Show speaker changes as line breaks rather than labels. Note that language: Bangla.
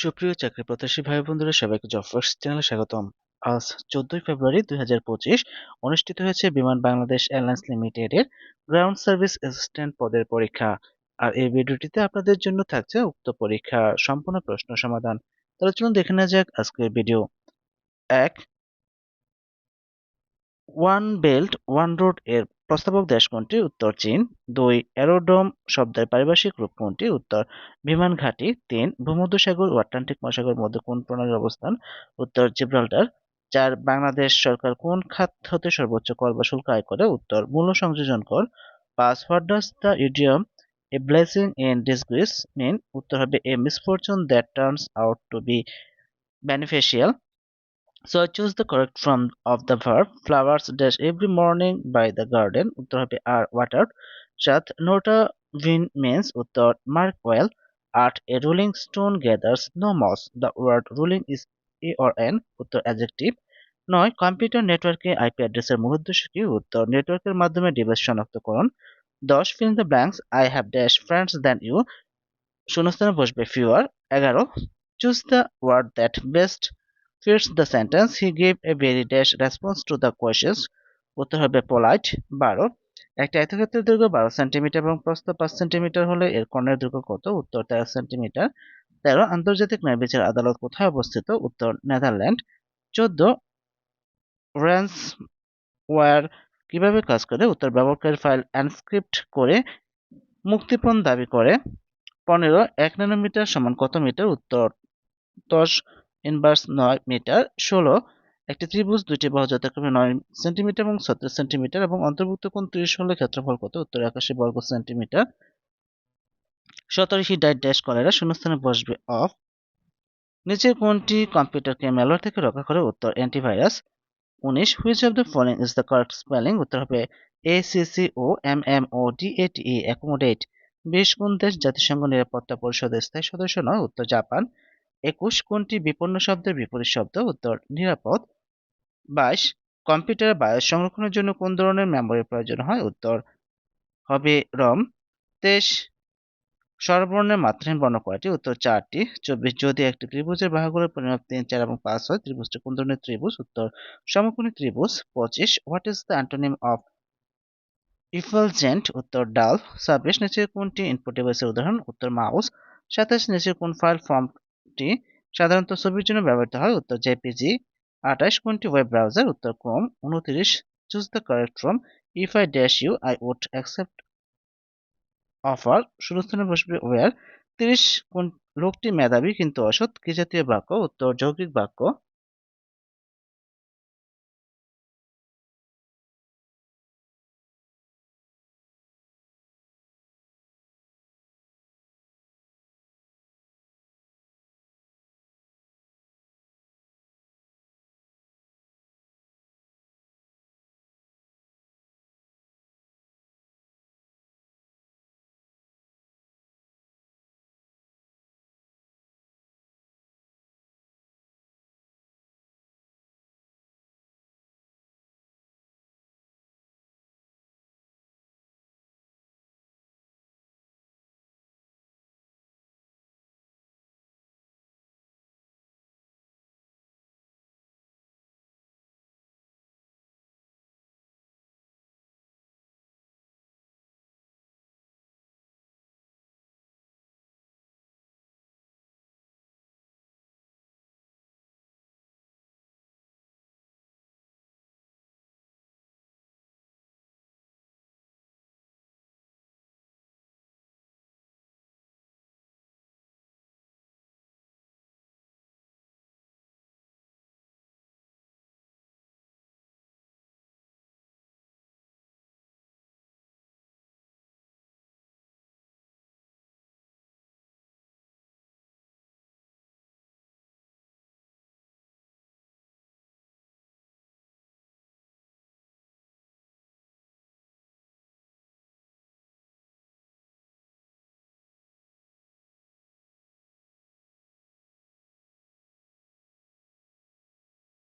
সুপ্রিয় চাকরি প্রত্যাশী ভাই বন্ধুরা সবাইকে জব চ্যানেলে স্বাগতম। আজ চোদ্দই ফেব্রুয়ারি দু হাজার পঁচিশ অনুষ্ঠিত হয়েছে বিমান বাংলাদেশ এয়ারলাইন্স লিমিটেডের গ্রাউন্ড সার্ভিস অ্যাসিস্ট্যান্ট পদের পরীক্ষা। আর এই ভিডিওটিতে আপনাদের জন্য থাকছে উক্ত পরীক্ষা সম্পূর্ণ প্রশ্ন সমাধান। তাহলে চলুন দেখে নেওয়া যাক আজকের ভিডিও। এক, ওয়ান বেল্ট, ওয়ান রোডের প্রস্তাবক দেশ কোনটি উত্তর চীন, দুই অ্যারোড্রোম শব্দের পারিভাষিক রূপ কোনটি উত্তর বিমান ঘাঁটি, তিন ভূমধ্যসাগর ও আটলান্টিক মহাসাগর মধ্যে কোন প্রণালীর অবস্থান, উত্তর জিব্রাল্টার, চার বাংলাদেশ সরকার কোন খাত হতে সর্বোচ্চ কর বা শুল্ক আয় করে, উত্তর মূল্য সংযোজন কর, পাঁচ what does the idiom a blessing in disguise mean উত্তর হবে a misfortune that turns out to be beneficial So choose the correct form of the verb. Flowers dash every morning by the garden. উত্তর হবে are watered. সাত nota win means উত্তর mark well. আট a rolling stone gathers no moss. The word ruling is a or n. উত্তর adjective. নয় কম্পিউটার নেটওয়ার্কে আইপি অ্যাড্রেসের মূল উদ্দেশ্য কি উত্তর নেটওয়ার্কের মাধ্যমে ডিভাইস শনাক্তকরণ দশ fill the blanks I have dash friends than you শূন্যস্থানে বসবে ফিওয়ার এগারো choose the word that best fits the sentence. He gave a very dash response to the questions. উত্তর হবে পোলাইট বারো। একটা আয়তক্ষেত্রের দৈর্ঘ্য বারো সেন্টিমিটার এবং প্রস্থ পাঁচ সেন্টিমিটার হলে এর কর্ণের দৈর্ঘ্য কত? উত্তর তেরো সেন্টিমিটার তেরো, আন্তর্জাতিক ন্যায় বিচার আদালত কোথায় অবস্থিত? উত্তর, নেদারল্যান্ড। চোদ্দ রেন্স ওয়ার কীভাবে কাজ করে? উত্তর ব্যবহারকারীর ফাইল এনস্ক্রিপ্ট করে মুক্তিপণ দাবি করে। পনেরো, এক ন্যানোমিটার সমান কত মিটার? উত্তর, দশ ইনভার্স নয় মিটার ষোলো, একটি ত্রিভুজ দুইটি বাহু যথাক্রমে নয় সেন্টিমিটার এবং সতেরো সেন্টিমিটার এবং অন্তর্ভুক্ত কোন ত্রিশ হলে ক্ষেত্রফল কত? উত্তর একাশি বর্গ সেন্টিমিটার। সতেরো ডাইট ড্যাশ কলেরা শূন্যস্থানে বসবে অফ নিচের কোনটি কম্পিউটারকে ম্যালওয়্যার থেকে রক্ষা করে উত্তর অ্যান্টিভাইরাস উনিশ which of the following is the correct spelling উত্তর হবে A C C O M M O D A T accommodate বিশ, কোন দেশ জাতিসংঘ নিরাপত্তা পরিষদের স্থায়ী সদস্য নয়? উত্তর জাপান। একুশ কোনটি বিপন্ন শব্দের বিপরীত শব্দ? উত্তর, নিরাপদ। বাইশ, কম্পিউটারে বায়োস সংরক্ষণের জন্য কোন ধরনের মেমোরির প্রয়োজন হয়? উত্তর, হবে রম। তেইশ স্বরবর্ণের মাত্রাহীন বর্ণ কয়টি? উত্তর, চারটি। চব্বিশ, যদি একটি ত্রিভুজের বাহুগুলোর পরিমাপ তিন, চার এবং পাঁচ হয়, ত্রিভুজটি কোন ধরনের ত্রিভুজ? উত্তর, সমকোণী ত্রিভুজ। পঁচিশ, what is the antonym of effulgent? উত্তর, ডাল। ছাব্বিশ, নিচের কোনটি ইনপুট ডিভাইসের উদাহরণ? উত্তর, মাউস। সাতাশ, নিচের কোন ফাইল ফর্ম টি সাধারণত ছবির জন্য ব্যবহৃত হয় উত্তর জেপিজি, আঠাশ কোনটি ওয়েব ব্রাউজার উত্তর ক্রোম, উনত্রিশ choose the correct from if I dash you I would accept offer শূন্যস্থানে বসবে ওয়ার তিরিশ কোন লোকটি মেধাবী কিন্তু অসৎ, কি জাতীয় বাক্য? উত্তর যৌগিক বাক্য।